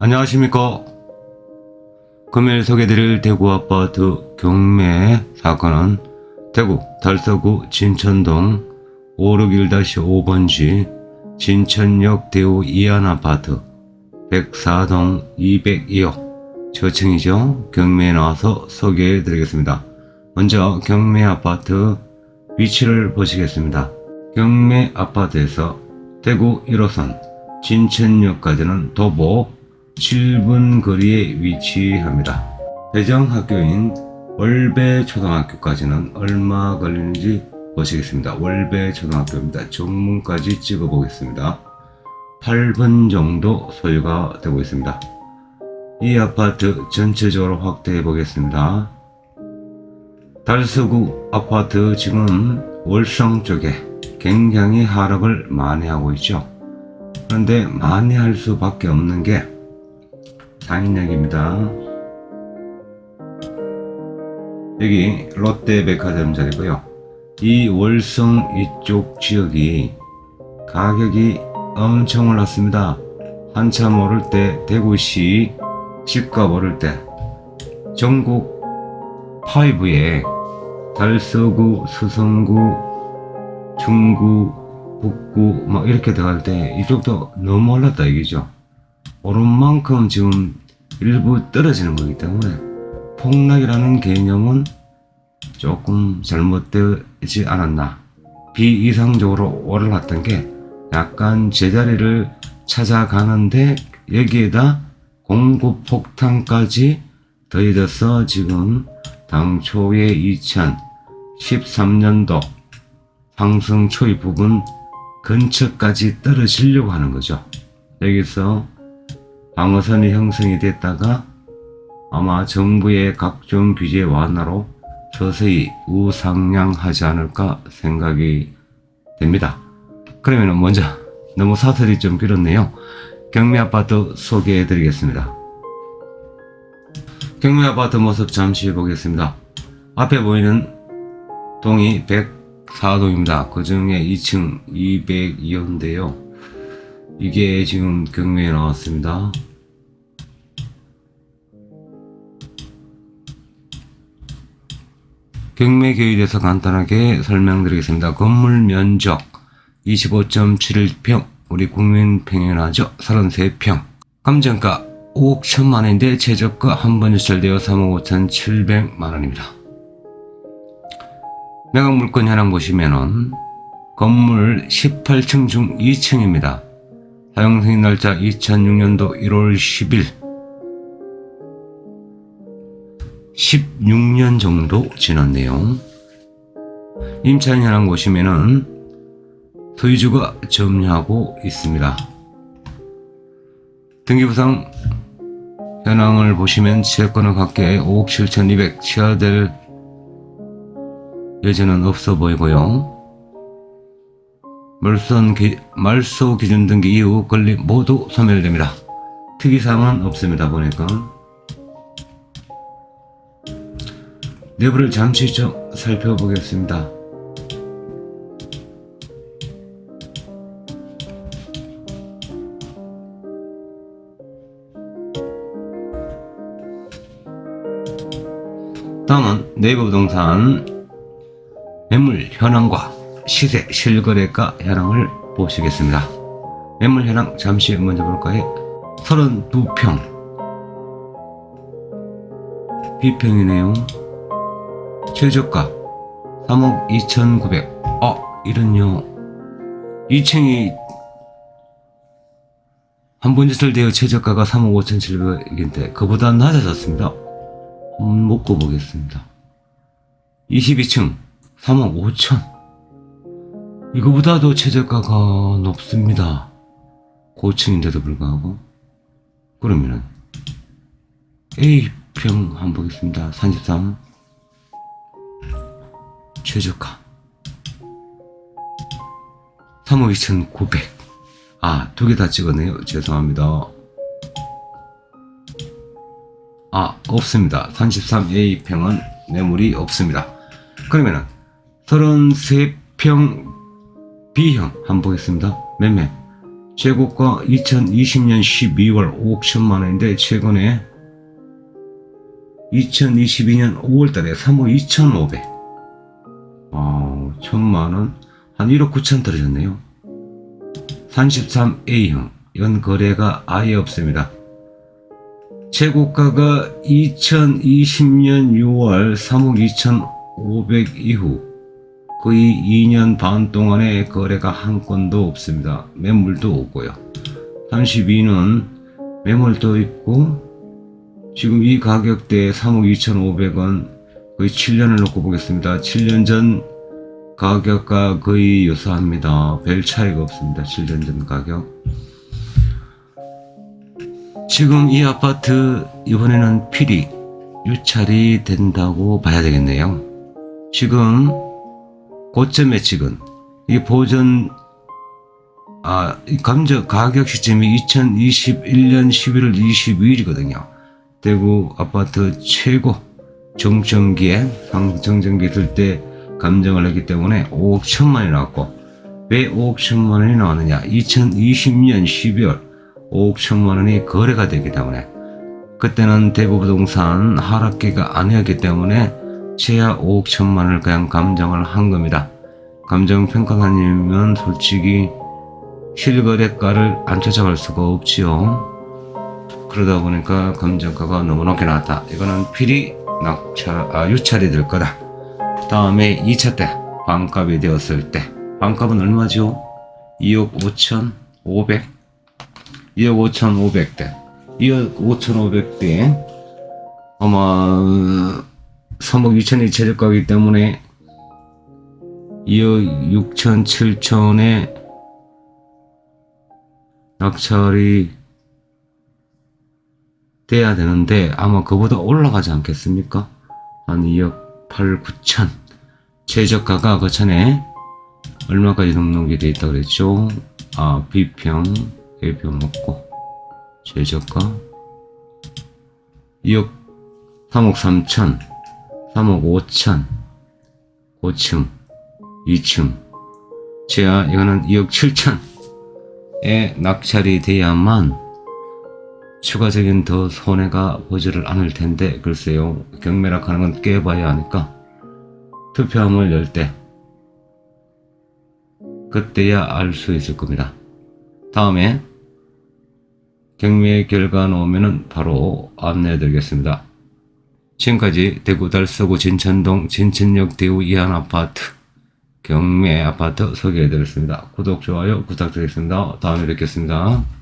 안녕하십니까. 금일 소개드릴 대구 아파트 경매 사건은 대구 달서구 진천동 561-5번지 진천역 대우 이안 아파트 104동 202호 저층이죠. 경매에 나와서 소개해 드리겠습니다. 먼저 경매 아파트 위치를 보시겠습니다. 경매 아파트에서 대구 1호선 진천역까지는 도보 7분 거리에 위치합니다. 배정학교인 월배 초등학교까지는 얼마 걸리는지 보시겠습니다. 월배 초등학교입니다. 정문까지 찍어 보겠습니다. 8분 정도 소요가 되고 있습니다. 이 아파트 전체적으로 확대해 보겠습니다. 달서구 아파트 지금 월성 쪽에 굉장히 하락을 많이 하고 있죠. 그런데 많이 할 수밖에 없는 게 장인역입니다. 여기 롯데백화점 자리고요. 이 월성 이쪽 지역이 가격이 엄청 올랐습니다. 한참 오를 때 대구시 집값 오를 때 전국 5에 달서구, 수성구, 중구, 북구 막 이렇게 들어갈 때 이쪽도 너무 올랐다 이거죠. 오른 만큼 지금 일부 떨어지는 거기 때문에 폭락이라는 개념은 조금 잘못되지 않았나. 비이상적으로 올라갔던 게 약간 제자리를 찾아가는데 여기에다 공급 폭탄까지 더해져서 지금 당초의 2013년도 상승 초입 부분 근처까지 떨어지려고 하는 거죠. 여기서 방어선이 형성이 됐다가 아마 정부의 각종 규제 완화로 서서히 우상향하지 않을까 생각이 됩니다. 그러면 먼저 너무 사설이 좀 길었네요. 경매 아파트 소개해 드리겠습니다. 경매 아파트 모습 잠시 보겠습니다. 앞에 보이는 동이 104동입니다. 그 중에 2층 202호인데요. 이게 지금 경매에 나왔습니다. 경매 계획에 대해서 간단하게 설명드리겠습니다. 건물 면적 25.71평, 우리 국민 평균하죠. 33평. 감정가 5억 1천만 원인데 최저가 한 번 유찰되어 3억 5천 7백만 원입니다. 매각 물건 현황 보시면은 건물 18층 중 2층입니다. 사용 승인 날짜 2006년도 1월 10일 16년 정도 지났네요. 임차인 현황 보시면은 소유주가 점유하고 있습니다. 등기부상 현황을 보시면 채권을 갖게 5억 7,200 취하될 여지는 없어 보이고요. 말소, 기, 말소 기준 등기 이후 권리 모두 소멸됩니다. 특이사항은 없습니다. 보니까 내부를 잠시 좀 살펴보겠습니다. 다음은 네이버 부동산 매물 현황과 시세 실거래가 현황을 보시겠습니다. 매물 현황 잠시 먼저 볼까요? 32평 B평이네요. 최저가 3억 2,900. 아, 이런요. 2층이 한번 짓을 되어 최저가가 3억 5,700인데 그보다 낮아졌습니다. 한번 먹고 보겠습니다. 22층 3억 5천. 이거보다도 최저가가 높습니다. 고층인데도 불구하고. 그러면은 A평 한번 보겠습니다. 33. 최저가 3억 2,900. 아, 두 개 다 찍었네요. 죄송합니다. 아, 없습니다. 33A평은 매물이 없습니다. 그러면은 33평 B형 한번 보겠습니다. 매매 재고가 2020년 12월 5억 천만 원인데 최근에 2022년 5월 달에 3억 2,500. 어, 천만 원. 한 1억 9천 떨어졌네요. 33A형. 이건 거래가 아예 없습니다. 최고가가 2020년 6월 3억 2,500 이후 거의 2년 반 동안에 거래가 한 건도 없습니다. 매물도 없고요. 32는 매물도 있고 지금 이 가격대에 3억 2,500원 거의 7년을 놓고 보겠습니다. 7년 전 가격과 거의 유사합니다. 별 차이가 없습니다. 7년 전 가격. 지금 이 아파트 이번에는 필히 유찰이 된다고 봐야 되겠네요. 지금 고점의 찍은 이 보전 아, 이 감정 가격 시점이 2021년 11월 22일이거든요. 대구 아파트 최고 정점기에 상 정점기 들 때 감정을 했기 때문에 5억 천만이 나왔고 왜 5억 천만 원이 나왔느냐? 2020년 12월 5억 천만 원이 거래가 되기 때문에 그때는 대구부동산 하락기가 아니었기 때문에 최하 5억 천만 원을 그냥 감정을 한 겁니다. 감정평가사님은 솔직히 실거래가를 안 찾아갈 수가 없지요. 그러다 보니까 감정가가 너무 높게 나왔다. 이거는 필히 낙찰, 아, 유찰이 될 거다. 다음에 2차 때 반값이 되었을 때 반값은 얼마죠? 2억 5천 500 2억 5천 500대 2억 5천 500대 아마 3억 2천이 최저가이기 때문에 2억 6천 7천에 낙찰이 돼야 되는데 아마 그보다 올라가지 않겠습니까? 한 2억 8, 9천 최저가가 그 전에 얼마까지 등록이 돼 있다 그랬죠? 아 B평, A평 먹고 최저가 2억 3억 3천 3억 5천 고층 2층 지하 이거는 2억 7천에 낙찰이 돼야만 추가적인 더 손해가 보지를 않을 텐데 글쎄요 경매락 하는 건 깨봐야 하니까 투표함을 열 때 그때야 알 수 있을 겁니다. 다음에 경매 결과 나오면은 바로 안내해 드리겠습니다. 지금까지 대구 달서구 진천동 진천역 대우 이한 아파트 경매 아파트 소개해 드렸습니다. 구독, 좋아요 부탁드리겠습니다. 다음에 뵙겠습니다.